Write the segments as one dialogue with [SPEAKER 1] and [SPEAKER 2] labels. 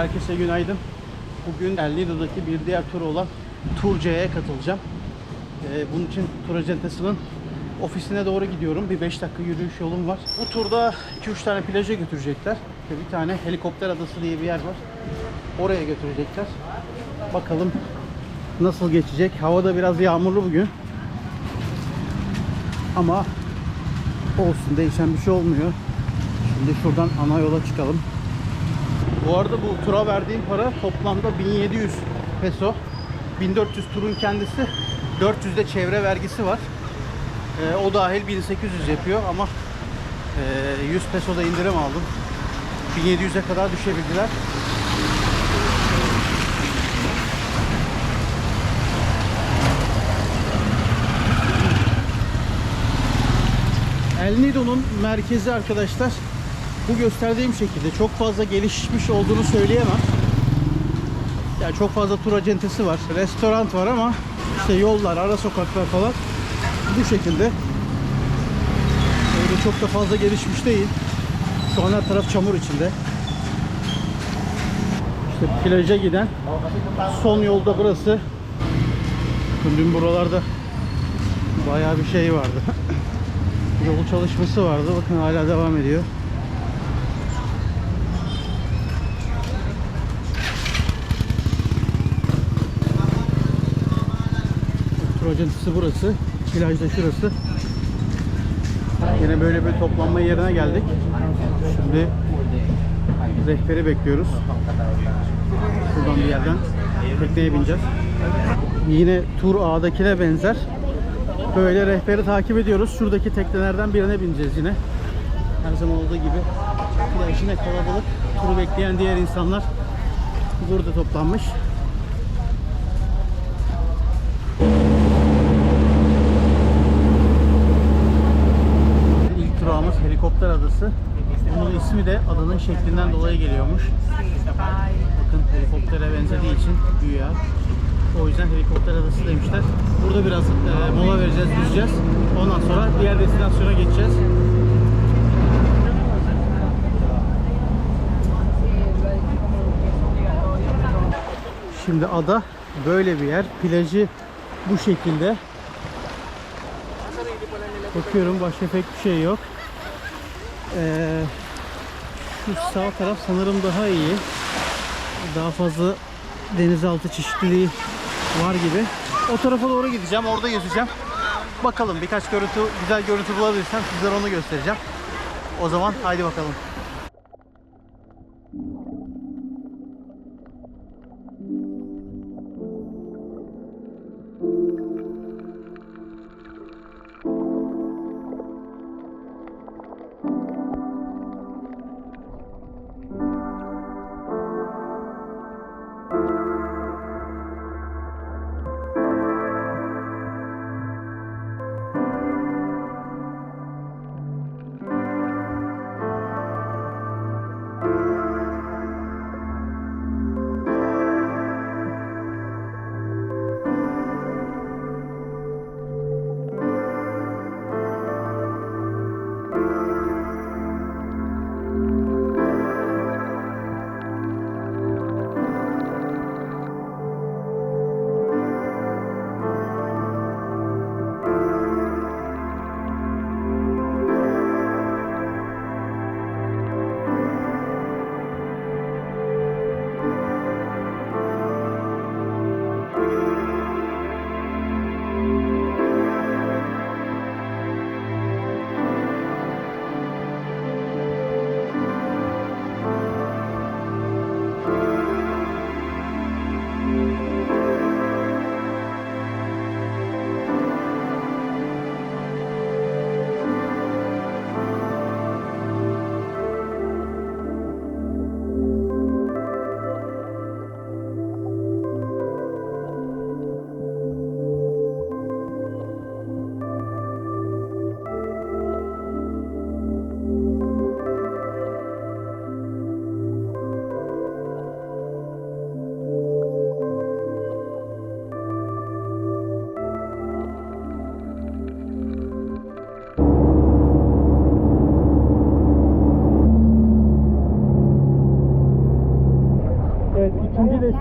[SPEAKER 1] Herkese günaydın. Bugün El Nido'daki bir diğer tur olan Turca'ya katılacağım. Ee, bunun için tur ajantasının ofisine doğru gidiyorum. Bir 5 dakika yürüyüş yolum var. Bu turda 2-3 tane plaja götürecekler. Bir tane helikopter adası diye bir yer var. Oraya götürecekler. Bakalım nasıl geçecek. Hava da biraz yağmurlu bugün. Ama olsun değişen bir şey olmuyor. Şimdi şuradan ana yola çıkalım. Bu arada bu tura verdiğim para toplamda 1700 peso. 1400 turun kendisi. 400 de çevre vergisi var. Ee, o dahil 1800 yapıyor ama e, 100 peso da indirim aldım. 1700'e kadar düşebildiler. El Nido'nun merkezi arkadaşlar bu gösterdiğim şekilde çok fazla gelişmiş olduğunu söyleyemem. Yani çok fazla tur acentesi var, restoran var ama işte yollar, ara sokaklar falan bu şekilde. Öyle çok da fazla gelişmiş değil. Şu an her taraf çamur içinde. İşte plaja giden son yolda burası. Dün buralarda bayağı bir şey vardı. Yol çalışması vardı. Bakın hala devam ediyor. Acıntısı burası. Plaj da şurası. Yine böyle bir toplanma yerine geldik. Şimdi rehberi bekliyoruz. Şuradan bir yerden tekneye bineceğiz. Yine tur A'dakine benzer. Böyle rehberi takip ediyoruz. Şuradaki teknelerden birine bineceğiz yine. Her zaman olduğu gibi. Plaj yine kalabalık. Turu bekleyen diğer insanlar burada toplanmış. Helikopter Adası. Bunun ismi de adanın şeklinden dolayı geliyormuş. Bakın helikoptere benzediği için güya. O yüzden helikopter adası demişler. Burada biraz e, mola vereceğiz, yüzeceğiz. Ondan sonra diğer destinasyona geçeceğiz. Şimdi ada böyle bir yer. Plajı bu şekilde. Bakıyorum başka pek bir şey yok. Ee, şu sağ taraf sanırım daha iyi. Daha fazla denizaltı çeşitliliği var gibi. O tarafa doğru gideceğim. Orada yüzeceğim. Bakalım birkaç görüntü, güzel görüntü bulabilirsem sizlere onu göstereceğim. O zaman haydi bakalım.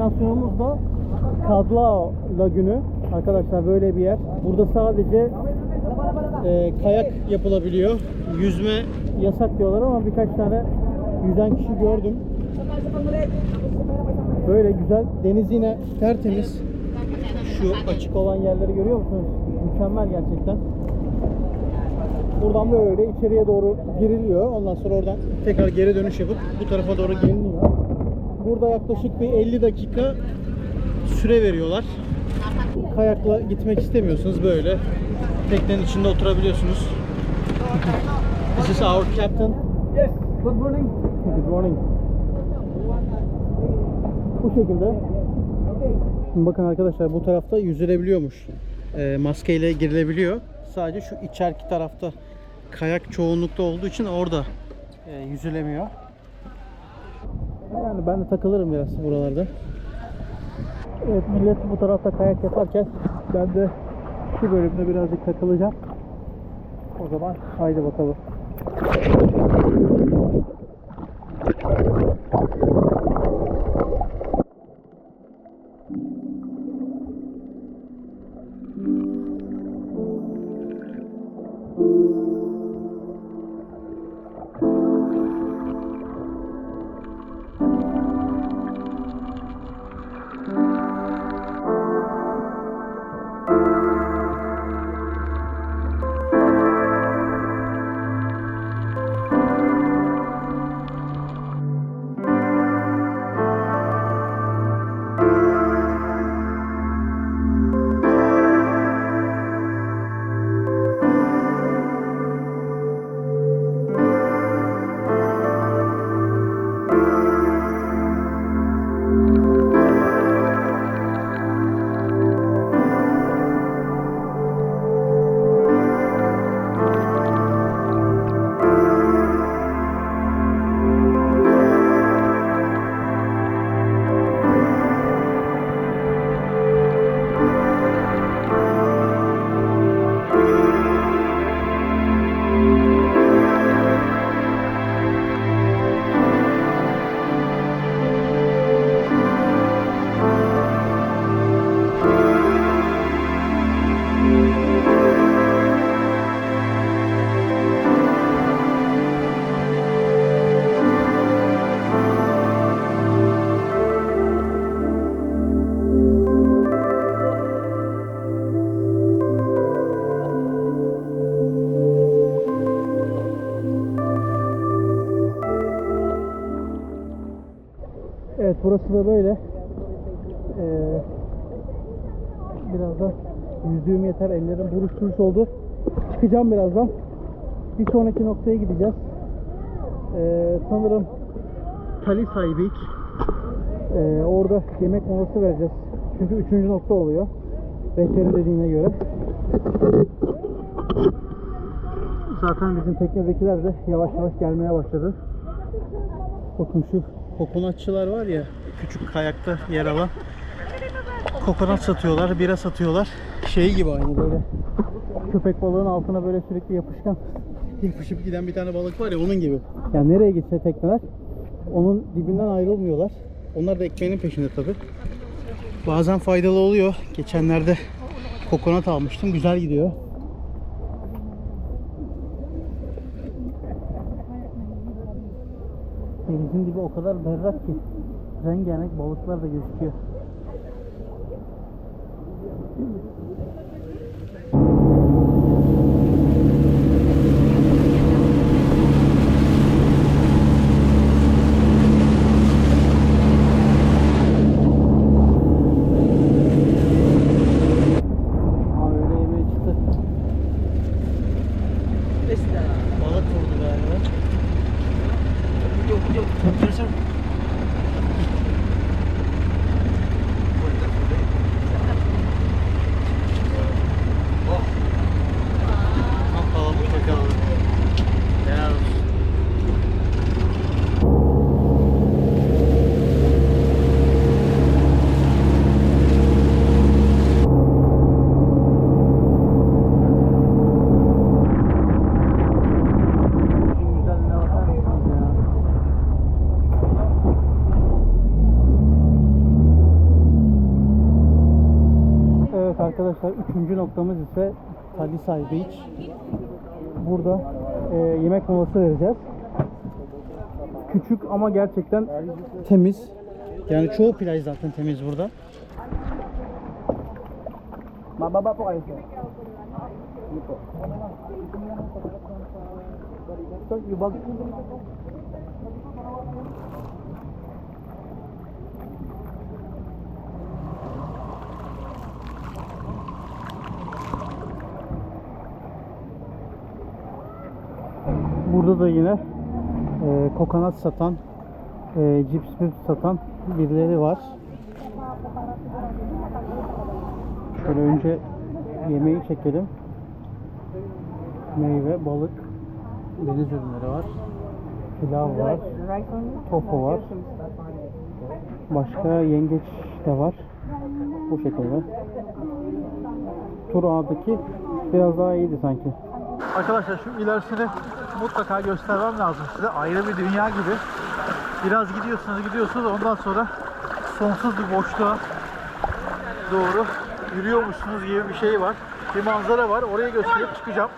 [SPEAKER 1] Destinasyonumuz da Kadlao Lagünü. Arkadaşlar böyle bir yer. Burada sadece e, kayak yapılabiliyor. Yüzme yasak diyorlar ama birkaç tane yüzen kişi gördüm. Böyle güzel. Deniz yine tertemiz. Şu açık olan yerleri görüyor musunuz? Mükemmel gerçekten. Buradan böyle içeriye doğru giriliyor. Ondan sonra oradan tekrar geri dönüş yapıp bu tarafa doğru geliniyor. Burada yaklaşık bir 50 dakika süre veriyorlar. Kayakla gitmek istemiyorsunuz böyle. Teknenin içinde oturabiliyorsunuz. This is our captain.
[SPEAKER 2] Yes, good morning.
[SPEAKER 1] Good morning. Bu şekilde. Şimdi bakın arkadaşlar bu tarafta yüzülebiliyormuş. E, maskeyle girilebiliyor. Sadece şu içeriki tarafta kayak çoğunlukta olduğu için orada e, yüzülemiyor. Yani ben de takılırım biraz buralarda. Evet millet bu tarafta kayak yaparken ben de şu bölümde birazcık takılacağım. O zaman haydi bakalım. Evet burası da böyle. Ee, biraz da yüzdüğüm yeter. Ellerim buruş buruş oldu. Çıkacağım birazdan. Bir sonraki noktaya gideceğiz. Ee, sanırım Talisay Beach. Ee, orada yemek molası vereceğiz. Çünkü üçüncü nokta oluyor. Rehberin dediğine göre. Zaten bizim teknedekiler de yavaş yavaş gelmeye başladı. Bakın şu kokonatçılar var ya küçük kayakta yer alan kokonat satıyorlar, bira satıyorlar. Şey gibi aynı böyle köpek balığın altına böyle sürekli yapışkan yapışıp giden bir tane balık var ya onun gibi. Yani nereye gitse tekneler onun dibinden ayrılmıyorlar. Onlar da ekmeğinin peşinde tabi. Bazen faydalı oluyor. Geçenlerde kokonat almıştım. Güzel gidiyor. Denizin dibi o kadar berrak ki rengarenk balıklar da gözüküyor. Arkadaşlar üçüncü noktamız ise Talisay Beach. Burada e, yemek molası vereceğiz. Küçük ama gerçekten temiz. Yani çoğu plaj zaten temiz burada.
[SPEAKER 2] Mababa po kayo, sir. Po. Sir.
[SPEAKER 1] Burada da yine e, kokonat satan, e, cips satan birileri var. Şöyle önce yemeği çekelim. Meyve, balık, deniz ürünleri var. Pilav var, tofu var. Başka yengeç de var. Bu şekilde. Tur A'daki biraz daha iyiydi sanki.
[SPEAKER 3] Arkadaşlar şu ilerisini mutlaka göstermem lazım size. Ayrı bir dünya gibi. Biraz gidiyorsunuz gidiyorsunuz ondan sonra sonsuz bir boşluğa doğru yürüyormuşsunuz gibi bir şey var. Bir manzara var. Orayı gösterip çıkacağım.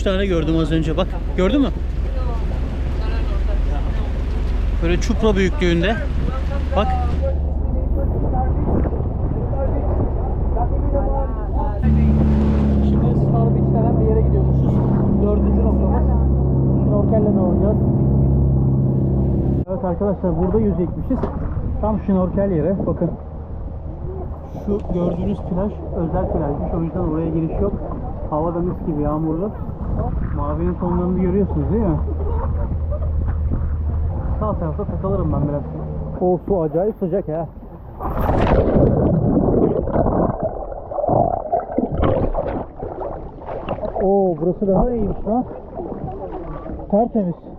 [SPEAKER 1] 2-3 tane gördüm az önce bak. Gördün mü? Böyle çupra büyüklüğünde. Bak. Şimdi Star Beach denen bir yere gidiyormuşuz. Dördüncü noktamız. Şnorkelle doğacağız. Evet arkadaşlar burada yüzecekmişiz. Tam şnorkel yere. Bakın. Şu gördüğünüz plaj özel plajmış. O yüzden oraya giriş yok. Hava da mis gibi yağmurlu. Mavinin tonlarını görüyorsunuz değil mi? Sağ tarafta takılırım ben biraz. O su acayip sıcak ha. Oo burası daha iyiymiş lan. Tertemiz.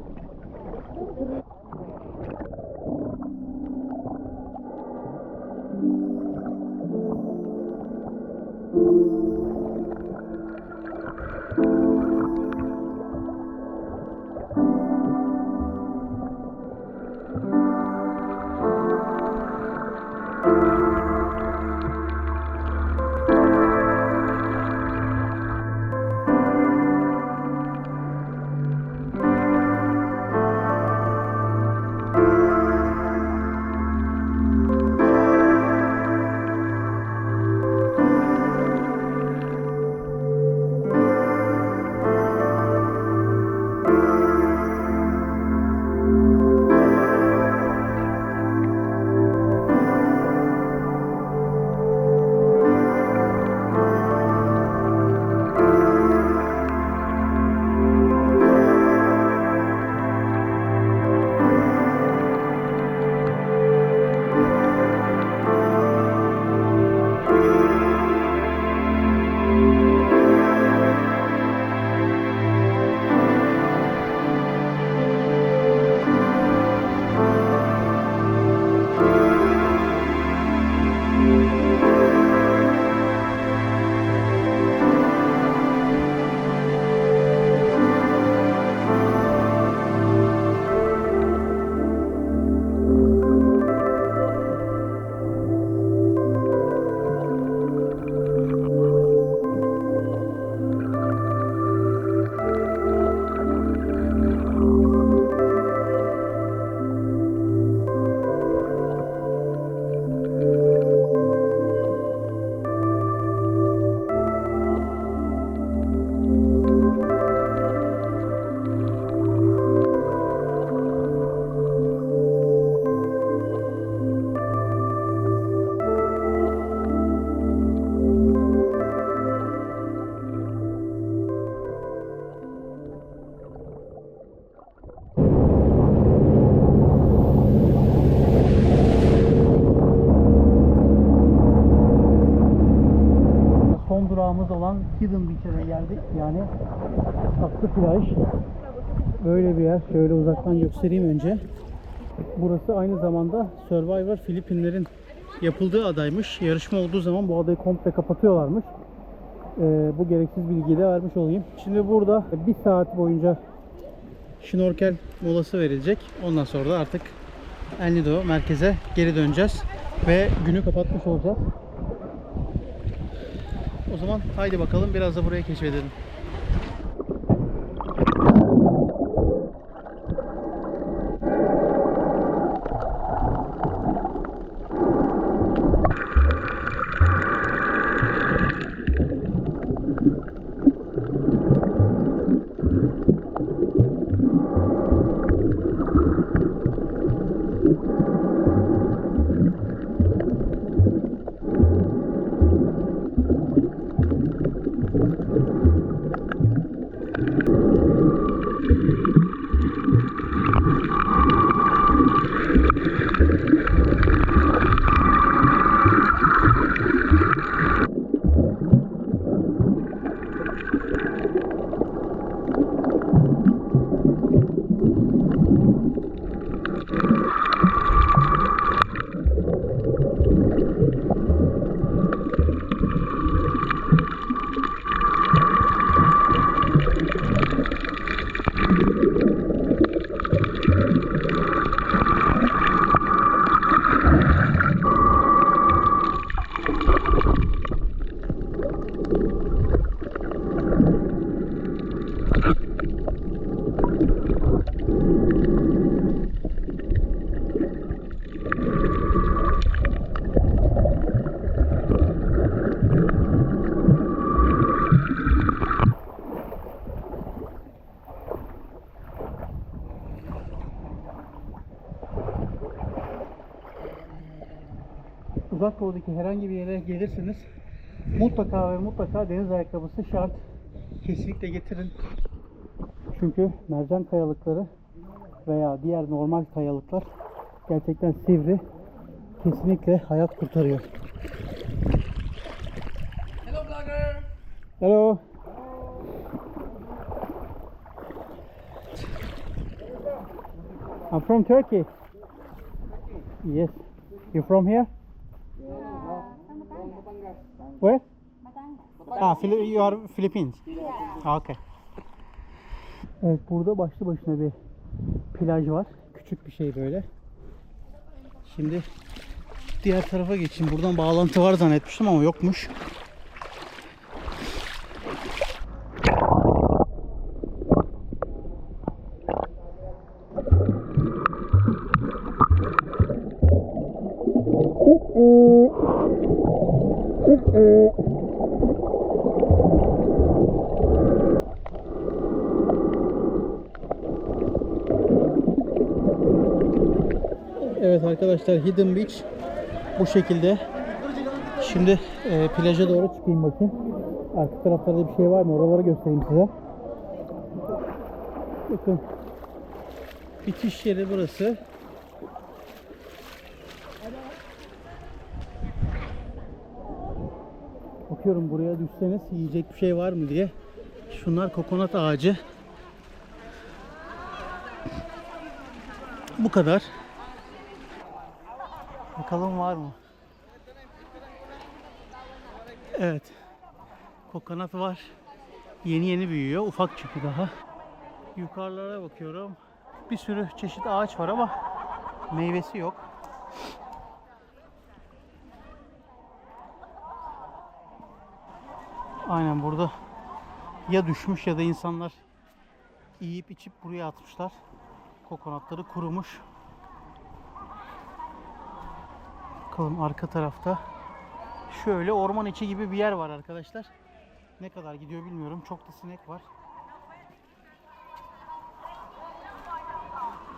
[SPEAKER 1] Tatlı plaj. Böyle bir yer. Şöyle uzaktan göstereyim önce. Burası aynı zamanda Survivor Filipinlerin yapıldığı adaymış. Yarışma olduğu zaman bu adayı komple kapatıyorlarmış. Ee, bu gereksiz bilgiyi de vermiş olayım. Şimdi burada bir saat boyunca şnorkel molası verilecek. Ondan sonra da artık El Nido merkeze geri döneceğiz. Ve günü kapatmış olacağız. O zaman haydi bakalım biraz da burayı keşfedelim. Uzak doğudaki herhangi bir yere gelirseniz mutlaka ve mutlaka deniz ayakkabısı şart. Kesinlikle getirin. Çünkü mercan kayalıkları veya diğer normal kayalıklar gerçekten sivri. Kesinlikle hayat kurtarıyor.
[SPEAKER 2] Hello vlogger!
[SPEAKER 1] Hello. I'm from Turkey. Yes. You from here? Where? Ah, Fili- you are Philippines. Ah, Okay. Evet, burada başlı başına bir plaj var. Küçük bir şey böyle. Şimdi diğer tarafa geçeyim. Buradan bağlantı var zannetmiştim ama yokmuş. Evet arkadaşlar Hidden Beach bu şekilde. Şimdi e, plaja doğru çıkayım bakayım. Arka taraflarda bir şey var mı? Oraları göstereyim size. Bakın. Bitiş yeri burası. Bakıyorum buraya düşseniz yiyecek bir şey var mı diye. Şunlar kokonat ağacı. Bu kadar. Bakalım var mı? Evet. Kokonat var. Yeni yeni büyüyor. Ufak çünkü daha. Yukarılara bakıyorum. Bir sürü çeşit ağaç var ama meyvesi yok. Aynen burada ya düşmüş ya da insanlar yiyip içip buraya atmışlar. Kokonatları kurumuş. Bakalım arka tarafta. Şöyle orman içi gibi bir yer var arkadaşlar. Ne kadar gidiyor bilmiyorum. Çok da sinek var.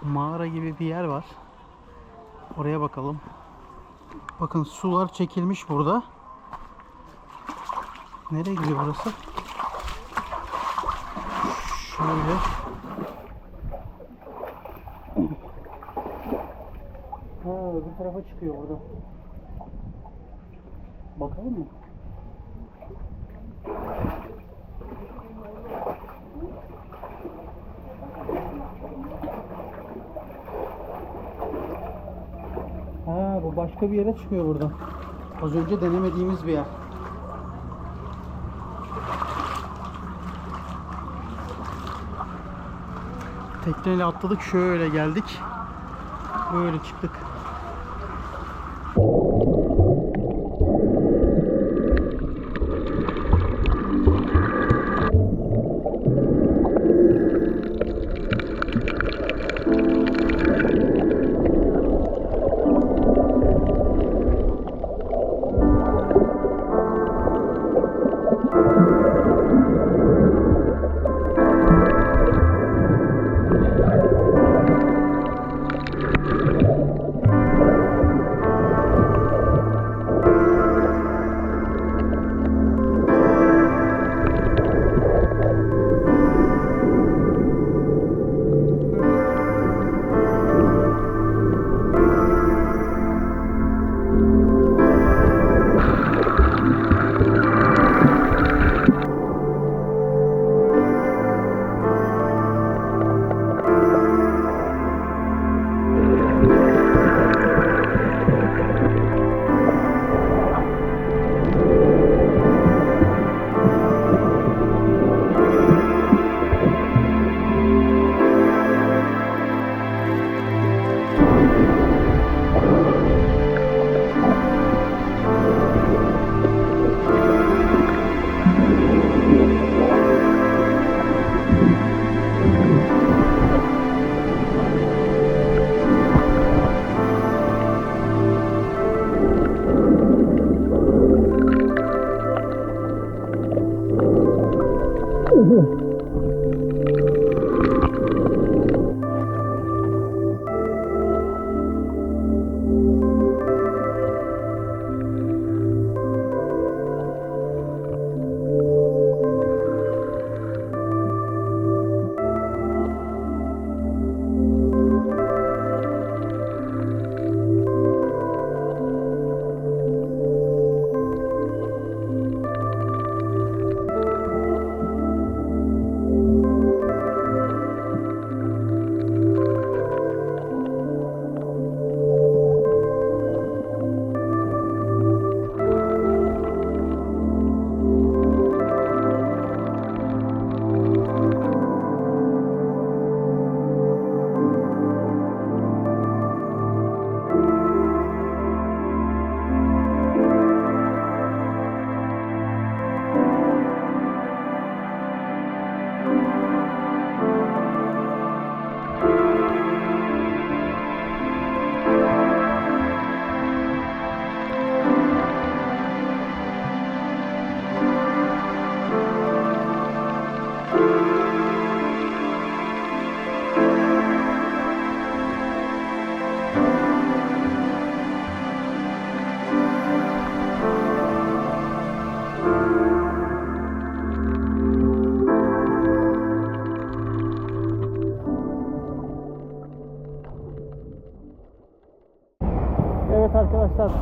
[SPEAKER 1] Mağara gibi bir yer var. Oraya bakalım. Bakın sular çekilmiş burada. Nereye gidiyor burası? Şöyle. çıkıyor burada. Bakalım mı? Ha bu başka bir yere çıkıyor burada. Az önce denemediğimiz bir yer. Tekneyle atladık şöyle geldik. Böyle çıktık.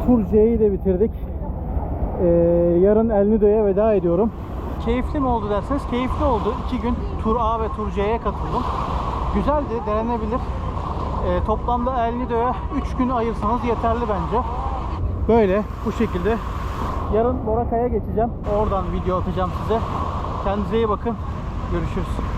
[SPEAKER 1] Arkadaşlar Tur C'yi de bitirdik. Ee, yarın El Nido'ya veda ediyorum. Keyifli mi oldu derseniz keyifli oldu. İki gün Tur A ve Tur C'ye katıldım. Güzeldi, denenebilir. Ee, toplamda El Nido'ya 3 gün ayırsanız yeterli bence. Böyle bu şekilde. Yarın Boracay'a geçeceğim. Oradan video atacağım size. Kendinize iyi bakın. Görüşürüz.